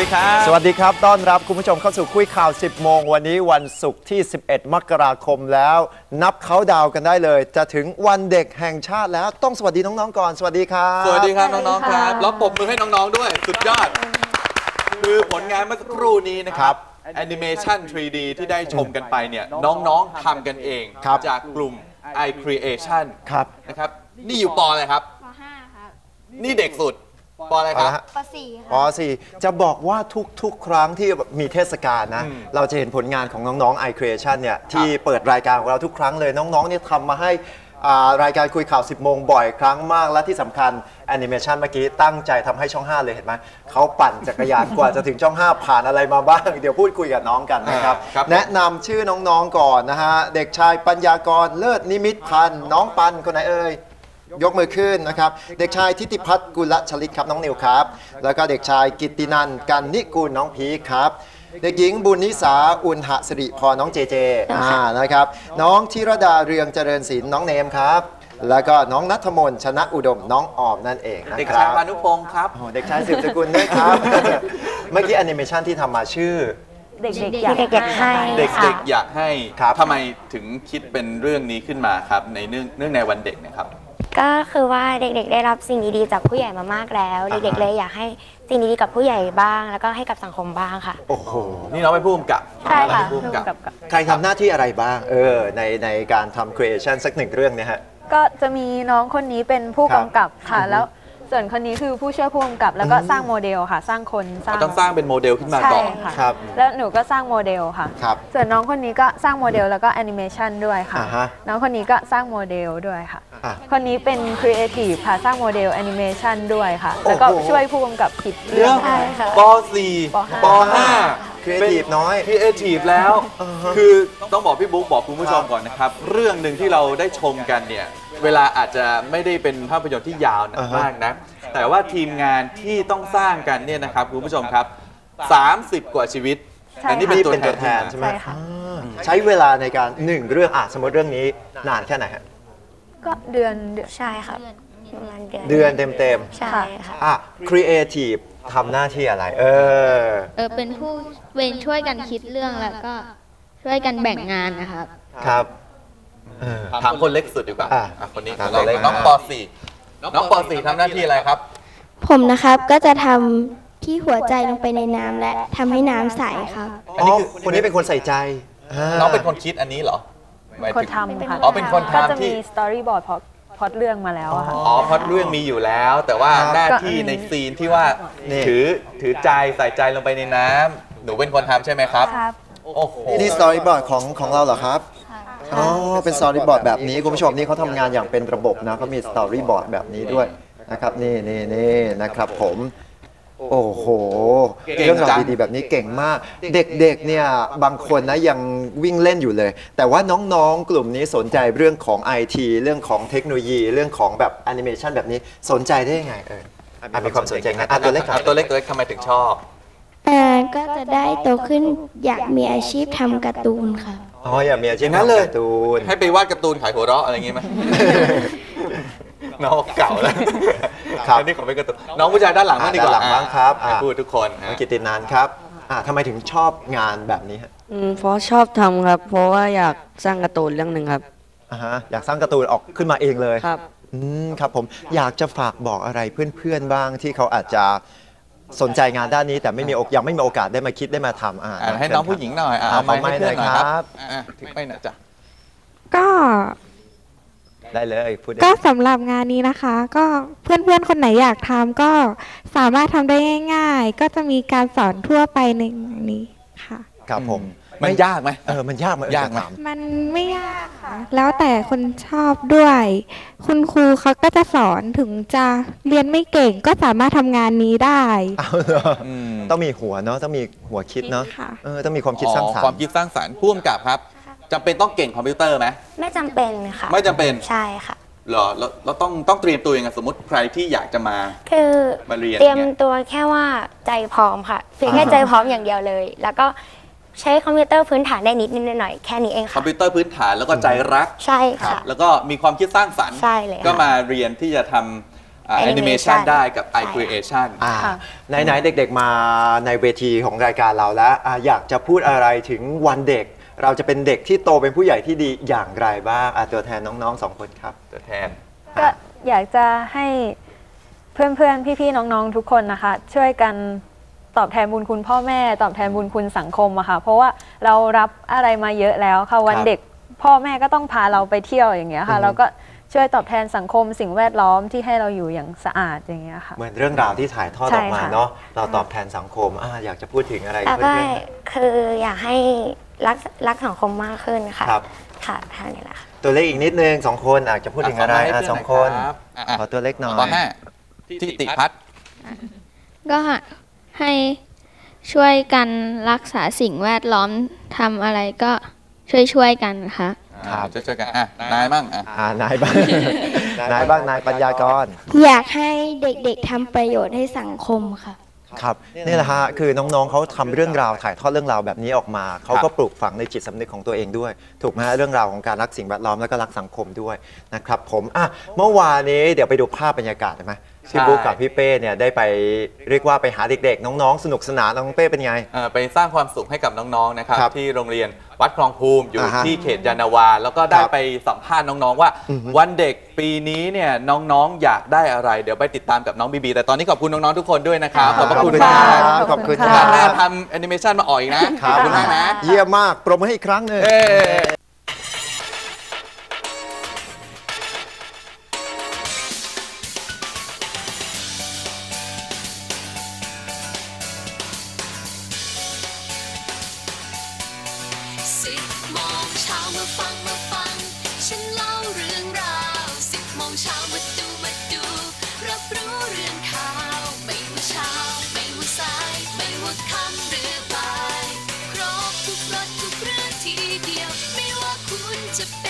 ดีครับ สวัสดีครับ ต้อนรับคุณผู้ชมเข้าสู่คุยข่าว 10 โมง วันนี้วันศุกร์ที่ 11 มกราคมแล้ว นับเขาดาวน์กันได้เลย จะถึงวันเด็กแห่งชาติแล้วต้องสวัสดีน้องๆก่อน สวัสดีครับสวัสดีครับน้องๆครับแล้วปรบมือให้น้องๆด้วย สุดยอด คือผลงานเมื่อสักครู่นี้นะครับแอนิเมชัน 3D ที่ได้ชมกันไปเนี่ยน้องๆทำกันเองครับจากกลุ่ม iCreation ครับนะครับนี่อยู่ปออะไรครับป .5 ครับนี่เด็กสุด ปออะไรครับป .4 คปรับ .4 จะบอกว่าทุกๆ ครั้งที่มีเทศกาลนะ อืมเราจะเห็นผลงานของน้องๆ iCreation เนี่ยที่เปิดรายการของเราทุกครั้งเลยน้องๆเนี่ยทำมาให้อ่ารายการคุยข่าว 10 โมงบ่อยครั้งมาก และที่สำคัญแอนิเมชันเมื่อกี้ตั้งใจทำให้ช่อง 5 เลยเห็นไหมเขาปั่นจักรยาน กว่าจะถึงช่อง 5 ผ่านอะไรมาบ้าง เดี๋ยวพูดคุยกับน้องกันนะครับครับแนะนำชื่อน้องๆก่อนนะฮะ เด็กชายปัญญากรเลิศนิมิตพันธ์น้องปันคนไหนเอ่ย ยกมือขึ้นนะครับ เด็กชายทิติพัฒน์กุลชลิตครับน้องนิวครับ แล้วก็เด็กชายกิตตินันท์กันนิกูลน้องพีคครับ เด็กหญิงบุญนิสาอุณหสิริพรน้องเจเจอ่านะครับ น้องธิรดาเรืองเจริญศิลป์น้องเนมครับแล้วก็น้องนัทมนต์ชนะอุดมน้องออมนั่นเองนะเด็กคชารัยบพานุพงศ์ครับโอ้เด็กชายสืบสกุลด้วยครับ เมื่อกี้แอนิเมชันที่ทำมาชื่อเด็กๆเด็กๆอยากเด็กๆอยากให้เด็กๆอยากให้ครับทำไมถึงคิดเป็นเรื่องนี้ขึ้นมาครับในเนื่องเนื่องในวันเด็กเนะครับ ก็คือว่าเด็กๆ ได้รับสิ่งดีๆจากผู้ใหญ่มามากแล้ว อ่าฮะ เด็กๆเลยอยากให้สิ่งดีๆกับผู้ใหญ่บ้าง แล้วก็ให้กับสังคมบ้างค่ะ โอ้โห นี่น้องเป็นผู้กำกับใช่ค่ะน้องเป็นผู้กำกับกับกับ ใครทำหน้าที่อะไรบ้าง เออ ในในการทำครีเอชันสักหนึ่งเรื่องเนี่ยฮะ ก็จะมีน้องคนนี้เป็นผู้ครับกำกับค่ะอือฮึแล้ว ส่วนคนนี้คือผู้ช่วยผู้กำกับ แล้วก็อืมสร้างโมเดลค่ะ สร้างคนสร้าง ต้องสร้างเป็นโมเดลขึ้นมาใช่ก่อนค่ะ ครับ แล้วหนูก็สร้างโมเดลค่ะ ครับ ส่วนน้องคนนี้ก็สร้างโมเดลแล้วก็แอนิเมชันด้วยค่ะ อ่าฮะ น้องคนนี้ก็สร้างโมเดลด้วยค่ะ อะ คนนี้เป็นครีเอทีฟค่ะ สร้างโมเดลแอนิเมชันด้วยค่ะ แล้วก็โอ้โห ช่วยผู้กำกับคิดเรื่เรื่อองง ใช่ค่ะ ป ป .4 ป .5 ครีเอทีฟน้อย ครีเอทีฟแล้ว คือต้องบอกพี่บุ๊กบอกคุณผู้ชมก่อนนะครับ เรื่องหนึ่งที่เราได้ชมกันเนี่ย เวลาอาจจะไม่ได้เป็นภาพยนตร์ที่ยาวนะอ่าฮะ มากนะแต่ว่าทีมงานที่ต้องสร้างกันเนี่ยนะครับคุณผู้ชมครับ 30 กว่าชีวิตใช่แต่นี่เป็นนี่ตัวเป็นแทตัวนแทนใช่ไหมใช่ค่ะ อ่าใช้เวลาในการหนึ่งเรื่องอะสมมติเรื่องนี้นานแค่ไหนฮะก็เดือนเดือน ใช่ค่ะประมาณเดือนเดือนเต็มใช่ค่ะๆอะครีเอทีฟทำหน้าที่อะไร เออ เออเป็นผู้เป็นช่วยกันคิดเรื่องแล้วก็ช่วยกันแบ่งงานนะครับ ครับ เออ ถามคนเล็กสุดดีกว่าอะอะคนนี้ถามคนเล็กคนเล็กน้องนะป .4 น้องป .4 ทำหน้าที่อะไรครับ ผมนะครับก็จะทำที่หัวใจลงไปในน้ำและทำให้น้ำใสครับ อ๋อคนนี้เป็นคนใส่ใจาน้องเป็นคนคิดอันนี้เหรอหมายคนถึง ทำค่ะอ๋อเป็นคนทำก็จะที่ มีสตอรี่บอร์ดพอพอดเรื่องมาแล้วอะค่ะ อ๋อเพราะเรื่องมีอยู่แล้ว แต่ว่าครับหน้าที่ในซีนที่ว่านี่ถือถือใจใส่ใจลงไปในน้ำหนูเป็นคนทำใช่ไหมครับ ครับ โอ้โห นี่สตอรี่บอร์ดของของเราเหรอครับ อ๋อ เป็นสตอรี่บอร์ดแบบนี้ คุณผู้ชมนี่เขาทำงานอย่างเป็นระบบนะเขามีสตอรี่บอร์ดแบบนี้ด้วยนะครับนี่นี่นี่นะครับผม โอ้โห เรื่องราวดีๆแบบนี้เก่งมาก เด็กๆเนี่ยบางคนนะยังวิ่งเล่นอยู่เลย แต่ว่าน้องๆ กลุ่มนี้สนใจเรื่องของ IT เรื่องของเทคโนโลยี เรื่องของแบบแอนิเมชันแบบนี้สนใจได้ยังไงเอออะมีความสนใจไงอะตัวเล็กก่ออะนตัวเล็กตัวเล็กทำไมถึงชอบ ก็จะได้โตขึ้นอยากมีอาชีพทำการ์ตูนค่ะ อ๋ออย่ามีอาชีพอย่างนั้นเลย ทำการ์ตูนให้ไปวาดการ์ตูนขายหัวเราะอะไรอย่างงี้ไหม น้องเก่าแล้วครับอันนี้ขอเป็นการ์ตูนน้องผู้ชายด้านหลังบ้างดีกว่าด้านหลังบ้างครับอะอะพูดทุกคนน้องกิตตินานครับอะทำไมถึงชอบงานแบบนี้ฮะอืมเพราะชอบทำครับ เพราะว่าอยากสร้างการ์ตูนเรื่องหนึ่งครับ อ่าฮะอยากสร้างการ์ตูนออกขึ้นมาเองเลย ครับ อืมครับผมอยากจะฝากบอกอะไรเพื่อนๆบ้างที่เขาอาจจะ สนใจงานด้านนี้ แต่ไม่มีโอกยังไม่มีโอกาสได้มาคิดได้มาทำอ่าอะให้น้องผู้หญิงหน่อยอะอะเอาไม้ขอไม้ให้เพื่อนหน่อยหน่อยคครัรับบอะถึงไปหน่อยจ้ะก็ได้เลยพูดได้ก็สำหรับงานนี้นะคะ ก็เพื่อนๆคนไหนอยากทำก็สามารถทำได้ง่าย ๆ ก็จะมีการสอนทั่วไปในนี้ค่ะ ครับผม มันยากไหมเออมันยากไหมเออยากไหมจะถมันไม่ยากค่ะ แล้วแต่คนชอบด้วย คุณครูเขาก็จะสอนถึงจะเรียนไม่เก่งก็สามารถทำงานนี้ได้ เอาเหรออืม ต้องมีหัวเนาะต้องมีหัวคิดเนาะค่ะ เออต้องมีความคิดสร้างสรรความค์คิดสร้างสรรค์พ่วงกับครับจำเป็นต้องเก่งคอมพิวเตอร์ไหม ไม่จำเป็นค่ะไม่จำเป็น ใช่ค่ะ เหรอเราเราต้องต้องเตรียมตัวยังไงสมมติใครที่อยากจะมา คือมาเรียนเตรียมเนี่ย ตัวแค่ว่าใจพร้อมค่ะ เพียงแค่ใจพร้อมอย่างเดียวเลย แล้วก็ ใช้คอมพิวเตอร์พื้นฐานได้นิดนิดหน่อยๆแค่นี้เองคอมค่ะพิวเตอร์พื้นฐานแล้วก็ใจรัก ใช่ค่ะ แล้วก็มีความคิดสร้างสรรค์ ใช่เลยค่ะก็มาเรียนที่จะทำแอนิเมชัน Animation ได้กับ i ใช่ creation อ่าค่ะ ไหนๆเด็กๆมาในเวทีของรายการเราแล้วอะอยากจะพูดอะไรถึงวันเด็ก เราจะเป็นเด็กที่โตเป็นผู้ใหญ่ที่ดีอย่างไรบ้างอะตัวแทนน้องๆสองคนครับ ตัวแทน ก็อยากจะให้เพื่อนๆ พี่ๆ น้องๆ ทุกคนนะคะ ช่วยกัน ตอบแทนบุญคุณพ่อแม่ ตอบแทนบุญคุณสังคมอะค่ะ เพราะว่าเรารับอะไรมาเยอะแล้วค่ะวันครับเด็กพ่อแม่ก็ต้องพาเราไปเที่ยวอย่างเงี้ยอืค่ะอฮึเราก็ช่วยตอบแทนสังคมสิ่งแวดล้อมที่ให้เราอยู่อย่างสะอาดอย่างเงี้ยค่ะ เหมือนเรื่องราวที่ถ่ายทอดใช่ออกมาค่ะเนาะเราตอบแทนสังคมอะอยากจะพูดถึงอะไรแล้วเพื่ก็อนคืออยากให้รักรักสังคมมากขึ้นค่ะครับค่ะเท่านี้แหละค่ะๆตัวเล็กอีกนิดนึงสองคนอาจจะพูดถึงอะไรอะสองคนอะขอตัวเล็กหน่อยตอนห้าทิติพัฒน์ก็ ให้ช่วยกันรักษาสิ่งแวดล้อมทำอะไรก็ช่วยช่วยๆกันค่ะ ครับ จะช่วยๆกันอะนายมั่งอะอ่านายบ้าง นายบ้างนายปัญญากร อยากให้เด็กๆทำประโยชน์ให้สังคมค่ะ ครับนี่แหละฮะคือน้องๆเขาทำเรื่องราวถ่ายทอดเรื่องราวแบบนี้ออกมาเขาก็ปลูกฝังในจิตสำนึกของตัวเองด้วย ถูกไหมฮะเรื่องราวของการรักสิ่งแวดล้อมแล้วก็รักสังคมด้วยนะครับผมอะเมื่อวานนี้เดี๋ยวไปดูภาพบรรยากาศได้ไหม พี่บุ๊กกับพี่เป้เนี่ยได้ไปเรียกว่าไปหาเด็กๆ น้องๆ สนุกสนานน้องเป้เป็นไง เอ่อไปสร้างความสุขให้กับน้องๆนะครับครับที่โรงเรียนวัดคลองภูมิอยู่อ่าฮะที่เขตยานนาวา แล้วก็ได้ครับไปสัมภาษณ์น้องๆว่า อือฮึวันเด็กปีนี้เนี่ยน้องๆอยากได้อะไร เดี๋ยวไปติดตามกับน้องบีบีแต่ตอนนี้ขอบคุณน้องๆทุกคนด้วยนะครับขอบพระคุณคมารักบขอบคุณคครัราวหน้าบทำแอนิเมชันมาอ่อยอีกนะขอบคุณมากนะเยี่ยมมากปรบมือให้อีกครั้งหนึ่ง เอ้ สิบโมงเช้ามาฟังมาฟัง ฉันเล่าเรื่องราวสิบโมงเช้ามาดูมาดู รับรู้เรื่องข่าว ไม่ว่าเช้า ไม่ว่าสาย ไม่ว่าค่ำหรือบ่าย ครบทุกรสทุกเรื่องทีเดียว ไม่ว่าคุณจะเป็น